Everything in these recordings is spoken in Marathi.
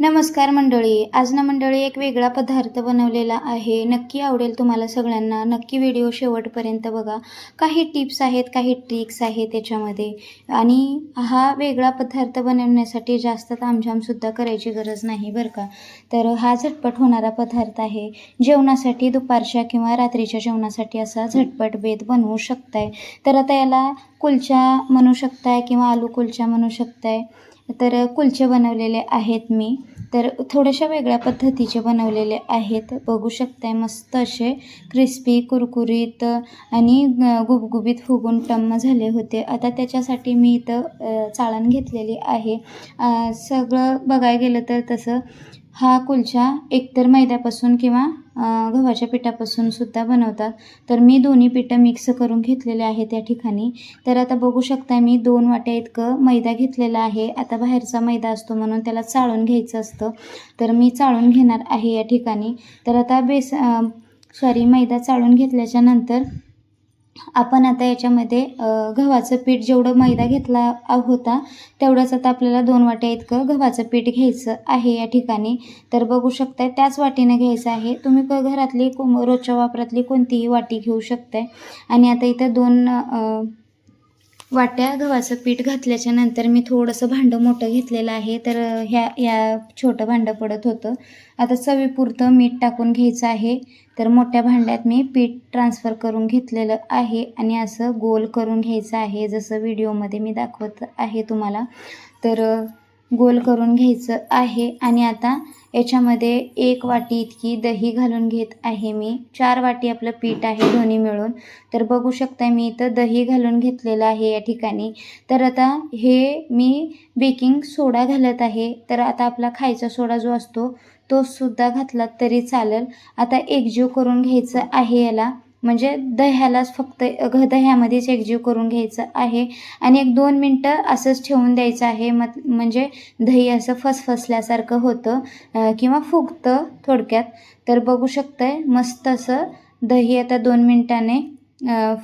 नमस्कार मंडळी. आज ना मंडळी एक वेगळा पदार्थ बनवलेला आहे. नक्की आवडेल तुम्हाला सगळ्यांना. नक्की व्हिडिओ शेवटपर्यंत बघा. काही टिप्स आहेत काही ट्रिक्स आहेत त्याच्यामध्ये. आणि हा वेगळा पदार्थ बनवण्यासाठी जास्त तामझामसुद्धा करायची गरज नाही बरं का? तर हा झटपट होणारा पदार्थ आहे. जेवणासाठी दुपारच्या किंवा रात्रीच्या जेवणासाठी असा झटपट बेत बनवू शकताय. तर आता याला कुलचा म्हणू शकताय किंवा आलू कुलचा म्हणू शकताय. तर कुलचे बनवलेले आहेत मी. तर थोड्याशा वेगळ्या पद्धतीचे बनवलेले आहेत. बघू शकताय मस्त असे क्रिस्पी कुरकुरीत आणि गुबगुबीत फुगून टम्म झाले होते. आता त्याच्यासाठी मी इथं चाळण घेतलेली आहे. सगळं बघायला गेलं तर तसं हा कुलचा एकतर मैद्यापासून किंवा गव्हाच्या पिठापासून सुद्धा बनवतात. तर मी दोन्ही पिठं मिक्स करून घेतलेले आहे त्या ठिकाणी. तर आता बघू शकता मी दोन वाट्या इतकं मैदा घेतलेला आहे. आता बाहेरचा मैदा असतो म्हणून त्याला चाळून घ्यायचं असतं. तर मी चाळून घेणार आहे या ठिकाणी. तर आता बेस सॉरी मैदा चाळून घेतल्याच्या नंतर आपण आता याच्यामध्ये गव्हाचं पीठ जेवढं मैदा घेतला आ- होता तेवढंच आता आपल्याला दोन वाट्या इतकं गव्हाचं पीठ घ्यायचं आहे या ठिकाणी. तर बघू शकताय त्याच वाटीनं घ्यायचं आहे. तुम्ही क घरातली कोम रोजच्या वापरातली कोणतीही वाटी घेऊ शकताय. आणि आता इथं दोन वाट्या गव्हाचं पीठ घातल्याच्या नंतर मी थोडंसं भांडं मोठं घेतलेलं आहे. तर ह्या या छोटं भांडं पडत होतं. आता चवीपुरतं मीठ टाकून घ्यायचं आहे. तर मोठ्या भांड्यात मी पीठ ट्रान्सफर करून घेतलेलं आहे आणि असं गोल करून घ्यायचं आहे जसं व्हिडिओमध्ये मी दाखवत आहे तुम्हाला. तर गोल करून घ्यायचं आहे आणि आता याच्यामध्ये एक वाटी इतकी दही घालून घेत आहे मी. चार वाटी आपलं पीठ आहे दोन्ही मिळून. तर बघू शकता मी इथं दही घालून घेतलेलं आहे या ठिकाणी. तर आता हे मी बेकिंग सोडा घालत आहे. तर आता आपला खायचा सोडा जो असतो तो सुद्धा घातला तरी चालेल. आता एकजीव करून घ्यायचं आहे याला. म्हणजे दह्यालाच फक्त घ दह्यामध्येच एकजीव करून घ्यायचं आहे. आणि एक दोन मिनटं असंच ठेवून द्यायचं आहे. मत म्हणजे दही असं फसफसल्यासारखं होतं किंवा फुगतं थोडक्यात. तर बघू शकतंय मस्त असं दही आता दोन मिनटाने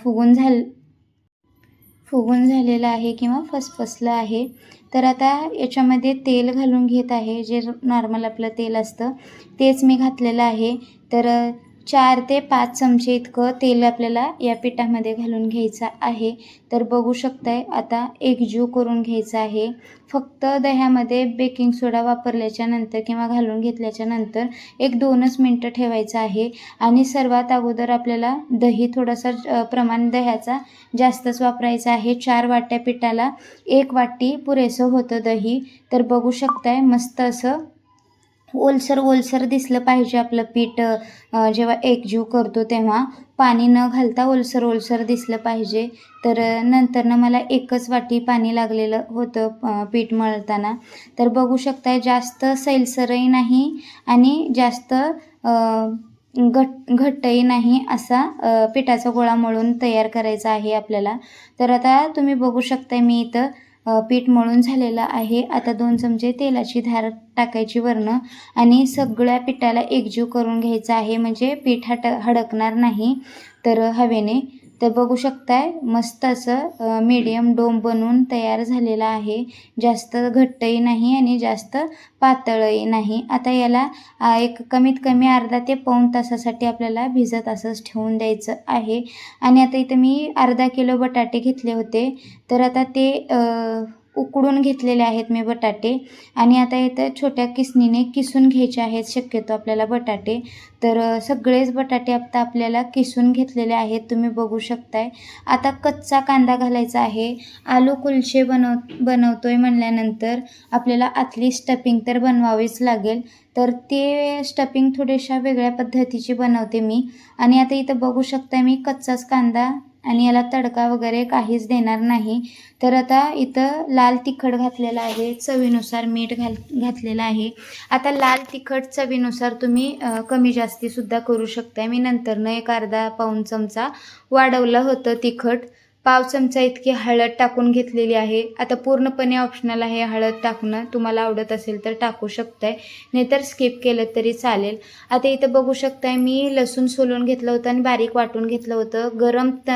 फुगून झाल फुगून झालेलं आहे किंवा फसफसलं आहे. तर आता याच्यामध्ये तेल घालून घेत आहे. जे नॉर्मल आपलं तेल असतं तेच मी घातलेलं आहे. तर चार ते पाच चमचे इतकं तेल आपल्याला या पिठामध्ये घालून घ्यायचं आहे. तर बघू शकताय आता एकजीव करून घ्यायचं आहे. फक्त दह्यामध्ये बेकिंग सोडा वापरल्याच्या नंतर किंवा घालून घेतल्याच्या नंतर एक दोनच मिनटं ठेवायचं आहे. आणि सर्वात अगोदर आपल्याला दही थोडासा प्रमाण दह्याचा जास्तच वापरायचा आहे. चार वाट्या पिठाला एक वाटी पुरेसं होतं दही. तर बघू शकताय मस्त असं ओलसर ओलसर दिसलं पाहिजे आपलं पीठ. जेव्हा एकजीव करतो तेव्हा पाणी न घालता ओलसर ओलसर दिसलं पाहिजे. तर नंतरनं मला एकच वाटी पाणी लागलेलं होतं पीठ मळताना. तर बघू शकताय जास्त सैलसरही नाही आणि जास्त घट घट्टही नाही असा पिठाचा गोळा मळून तयार करायचा आहे आपल्याला. तर आता तुम्ही बघू शकताय मी इथं पीठ मळून झालेलं आहे. आता दोन चमचे तेलाची धार टाकायची वरनं आणि सगळ्या पिठाला एकजीव करून घ्यायचं आहे. म्हणजे पीठ हट हडकणार नाही. तर हवेने तर बघू शकताय मस्त असं मीडियम डोम बनवून तयार झालेला आहे. जास्त घट्टही नाही आणि जास्त पातळही नाही. आता याला एक कमीत कमी अर्धा ते पाऊण तासासाठी आपल्याला भिजत असंच ठेवून द्यायचं आहे. आणि आता इथं मी अर्धा किलो बटाटे घेतले होते. तर आता ते उकडून घेतलेले आहेत मी बटाटे. आणि आता इथं छोट्या किसनीने किसून घ्यायचे आहेत. शक्यतो आपल्याला बटाटे. तर सगळेच बटाटे आता आपल्याला किसून घेतलेले आहेत. तुम्ही बघू शकताय. आता कच्चा कांदा घालायचा आहे. आलू कुलचे बनव बनवतोय म्हणल्यानंतर आपल्याला आतली स्टफिंग तर बनवावीच लागेल. तर ते स्टफिंग थोड्याशा वेगळ्या पद्धतीची बनवते मी. आणि आता इथं बघू शकता मी कच्चाच कांदा आणि याला तडका वगैरे काहीच देणार नाही. तर आता इथं लाल तिखट घातलेलं आहे. चवीनुसार मीठ घाल घातलेलं आहे. आता लाल तिखट चवीनुसार तुम्ही कमी जास्तीसुद्धा करू शकता मी नंतरनं एक अर्धा पाऊण चमचा वाढवलं होतं तिखट. पाव चमचा इतकी हळद टाकून घेतलेली आहे. आता पूर्णपणे ऑप्शनल आहे हळद टाकणं. तुम्हाला आवडत असेल तर टाकू शकताय. नाहीतर स्किप केलं तरी चालेल. आता इथं बघू शकताय मी लसूण सोलून घेतलं होतं आणि बारीक वाटून घेतलं होतं. गरम त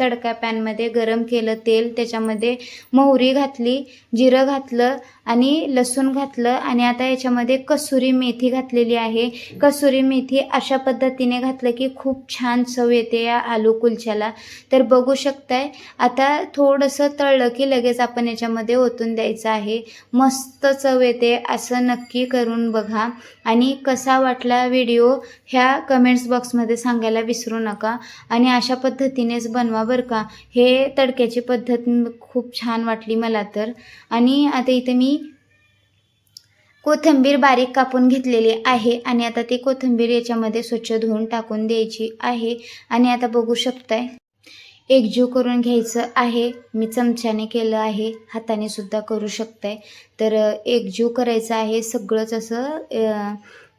तडका पॅनमध्ये गरम केलं तेल. त्याच्यामध्ये मोहरी घातली जिरं घातलं आणि लसूण घातलं आणि आता याच्यामध्ये कसुरी मेथी घातलेली आहे. कसुरी मेथी अशा पद्धतीने घातलं की खूप छान चव येते या आलू कुलच्याला. तर बघू शकताय आता थोडंसं तळलं की लगेच आपण याच्यामध्ये ओतून द्यायचं आहे. मस्त चव येते असं नक्की करून बघा. आणि कसा वाटला व्हिडिओ ह्या कमेंट्स बॉक्समध्ये सांगायला विसरू नका. आणि अशा पद्धतीनेच बनवा बरं का. हे तडक्याची पद्धत खूप छान वाटली मला तर. आणि आता इथे मी कोथिंबीर बारीक कापून घेतलेली आहे आणि आता ती कोथिंबीर याच्यामध्ये स्वच्छ धुवून टाकून द्यायची आहे. आणि आता बघू शकताय एकजीव करून घ्यायचं आहे. मी चमच्याने केलं आहे हाताने सुद्धा करू शकताय. तर एकजीव करायचं आहे सगळंच असं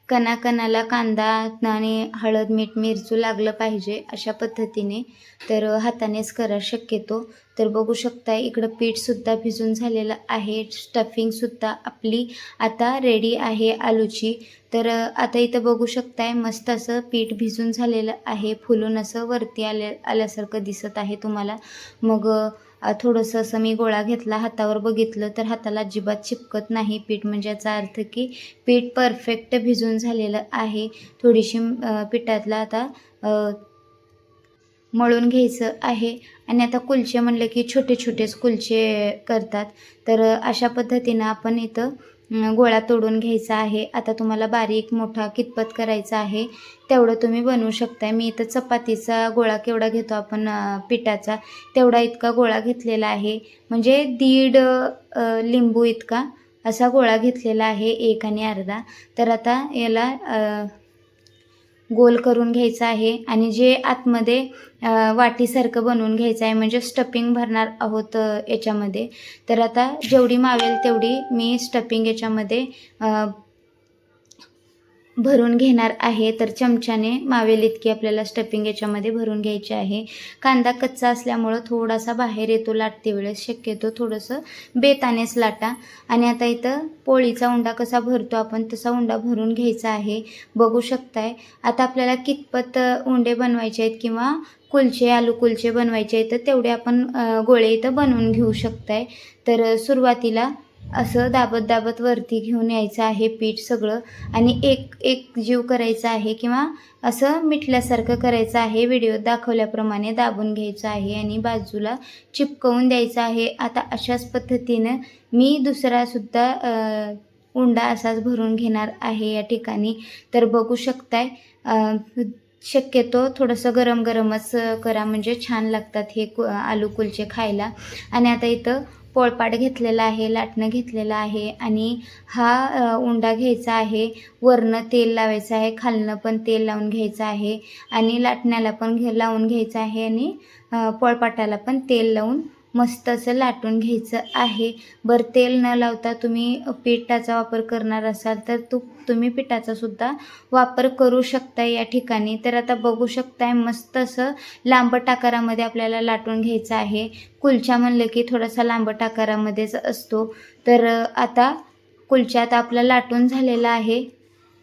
कणाकणाला कांदा आणि हळद मीठ मिरचू लागलं पाहिजे अशा पद्धतीने. तर हातानेच करा शक्यतो. तर बघू शकता इकडं पीठसुद्धा भिजून झालेलं आहे. स्टफिंगसुद्धा आपली आता रेडी आहे आलूची. तर आता इथं बघू शकताय मस्त असं पीठ भिजून झालेलं आहे. फुलून असं वरती आल्या आल्यासारखं दिसत आहे तुम्हाला. मग थोडंसं असं मी गोळा घेतला हातावर बघितलं तर हाताला अजिबात चिपकत नाही पीठ. म्हणजे याचा अर्थ की पीठ परफेक्ट भिजून झालेलं आहे. थोडीशी पिठातला आता मळून घ्यायचं आहे. आणि आता कुलचे म्हणलं की छोटे छोटेच कुलचे करतात. तर अशा पद्धतीनं आपण इथं गोळा तोडून घ्यायचा आहे. आता तुम्हाला बारीक मोठा कितपत करायचा आहे तेवढं तुम्ही बनवू शकताय. मी इथं चपातीचा गोळा केवढा घेतो आपण पिठाचा तेवढा इतका गोळा घेतलेला आहे. म्हणजे दीड लिंबू इतका असा गोळा घेतलेला आहे एक आणि अर्धा. तर आता याला गोल करून घ्यायचं आहे आणि जे आतमध्ये वाटीसारखं बनवून घ्यायचं आहे म्हणजे स्टफिंग भरणार आहोत याच्यामध्ये. तर आता जेवढी मावेल तेवढी मी स्टपिंग याच्यामध्ये भरून घेणार आहे तर चमच्याने मावेल इतकी आपल्याला स्टफिंग याच्यामध्ये भरून घ्यायची आहे. कांदा कच्चा असल्यामुळं थोडासा बाहेर येतो लाटते वेळेस शक्यतो थोडंसं बेतानेच लाटा. आणि आता इथं पोळीचा उंडा कसा भरतो आपण तसा उंडा भरून घ्यायचा आहे. बघू शकताय. आता आपल्याला कितपत उंडे बनवायचे आहेत किंवा कुलचे आलू कुलचे बनवायचे आहेत तर तेवढे आपण गोळे इथं बनवून घेऊ शकताय. तर सुरुवातीला असं दाबत दाबत वरती घेऊन यायचं आहे पीठ सगळं. आणि एक एक जीव करायचा आहे किंवा असं मिठल्यासारखं करायचं आहे. व्हिडिओत दाखवल्याप्रमाणे दाबून घ्यायचं आहे आणि बाजूला चिपकवून द्यायचं आहे. आता अशाच पद्धतीनं मी दुसरासुद्धा उंडा असाच भरून घेणार आहे या ठिकाणी. तर बघू शकताय शक्यतो थोडंसं गरम गरमच करा. म्हणजे छान लागतात हे कु आलू कुलचे खायला. आणि आता इथं पोळपाट घेतलेला आहे लाटणं घेतलेलं आहे आणि हा उंडा घ्यायचा आहे. वरनं तेल लावायचं आहे खालनं पण तेल लावून घ्यायचं आहे आणि लाटण्याला पण घे लावून घ्यायचं आहे आणि पोळपाटाला पण तेल लावून मस्त असं लाटून घ्यायचं आहे. बरं तेल न लावता तुम्ही पिठाचा वापर करणार असाल तर तू तुम्ही पिठाचा सुद्धा वापर करू शकता या ठिकाणी. तर आता बघू शकताय मस्त असं लांबट आकारामध्ये आपल्याला लाटून घ्यायचं आहे. कुलचा म्हणलं की थोडासा लांबट आकारामध्येच असतो. तर आता कुलचा आता आपला लाटून झालेला आहे.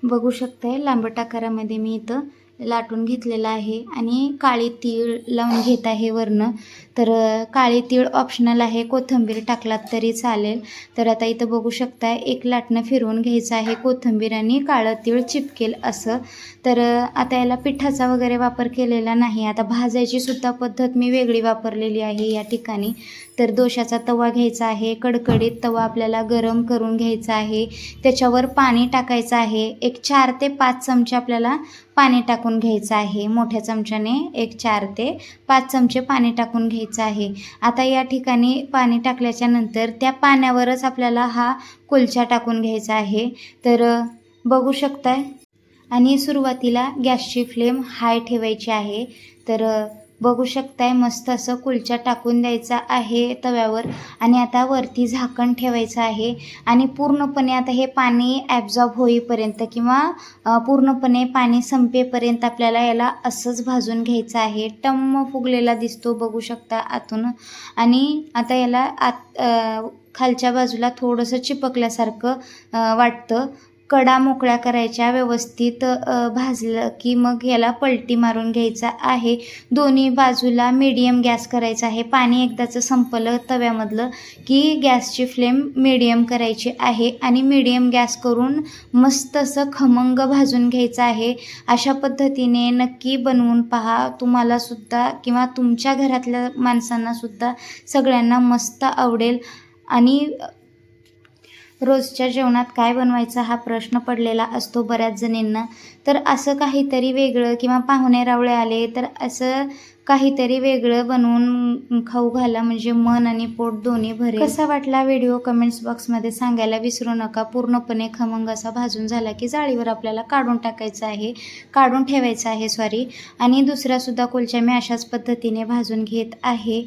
बघू शकताय लांबट आकारामध्ये मी इथं लाटून घेतलेला आहे आणि काळी तीळ लावून घेत आहे वरनं. तर काळी तीळ ऑप्शनल आहे. कोथिंबीर टाकलात तरी चालेल. तर आता इथं बघू शकता एक लाटणं फिरवून घ्यायचं आहे. कोथिंबीर आणि काळं तीळ चिपकेल असं. तर आता याला पिठाचा वगैरे वापर केलेला नाही. आता भाजायची सुद्धा पद्धत मी वेगळी वापरलेली आहे या ठिकाणी. तर दोशाचा तवा घ्यायचा आहे. कडकडीत तवा आपल्याला गरम करून घ्यायचा आहे. त्याच्यावर पाणी टाकायचं आहे. एक चार ते पाच चमचे आपल्याला पाणी टाकून घ्यायचं आहे. मोठ्या चमच्याने एक चार ते पाच चमचे पाणी टाकून घ्यायचं आहे. आता या ठिकाणी पाणी टाकल्याच्या नंतर त्या पाण्यावरच आपल्याला हा कुलचा टाकून घ्यायचा आहे. तर बघू शकताय. आणि सुरुवातीला गॅसची फ्लेम हाय ठेवायची आहे. तर बघू शकताय मस्त असं कुलचा टाकून द्यायचा आहे तव्यावर. आणि आता वरती झाकण ठेवायचं आहे. आणि पूर्णपणे आता हे पाणी ॲब्झॉर्ब होईपर्यंत किंवा पूर्णपणे पाणी संपेपर्यंत आपल्याला याला असंच भाजून घ्यायचं आहे. टम्म फुगलेला दिसतो बघू शकता आतून. आणि आता याला आत खालच्या बाजूला थोडंसं चिपकल्यासारखं वाटतं. कडा मोकळ्या करायच्या व्यवस्थित भाजलं की मग याला पलटी मारून घ्यायचा आहे. दोन्ही बाजूला मीडियम गॅस करायचा आहे. पाणी एकदाचं संपलं तव्यामधलं की गॅसची फ्लेम मीडियम करायची आहे आणि मीडियम गॅस करून मस्त असं खमंग भाजून घ्यायचं आहे. अशा पद्धतीने नक्की बनवून पहा. तुम्हाला सुद्धा किंवा तुमच्या घरातल्या माणसांना सुद्धा सगळ्यांना मस्त आवडेल आणि रोजच्या जेवणात काय बनवायचा हा प्रश्न पडलेला असतो बऱ्याच जणींना. तर असं काहीतरी वेगळं किंवा पाहुणे रावळे आले तर असं काहीतरी वेगळं बनवून खाऊ घाला. म्हणजे मन आणि पोट दोन्ही भरे कसा वाटला व्हिडिओ? कमेंट्स बॉक्समध्ये सांगायला विसरू नका. पूर्णपणे खमंग असा भाजून झाला की जाळीवर आपल्याला काढून टाकायचं आहे. काढून ठेवायचं आहे सॉरी आणि दुसऱ्यासुद्धा कुलच्या मी अशाच पद्धतीने भाजून घेत आहे.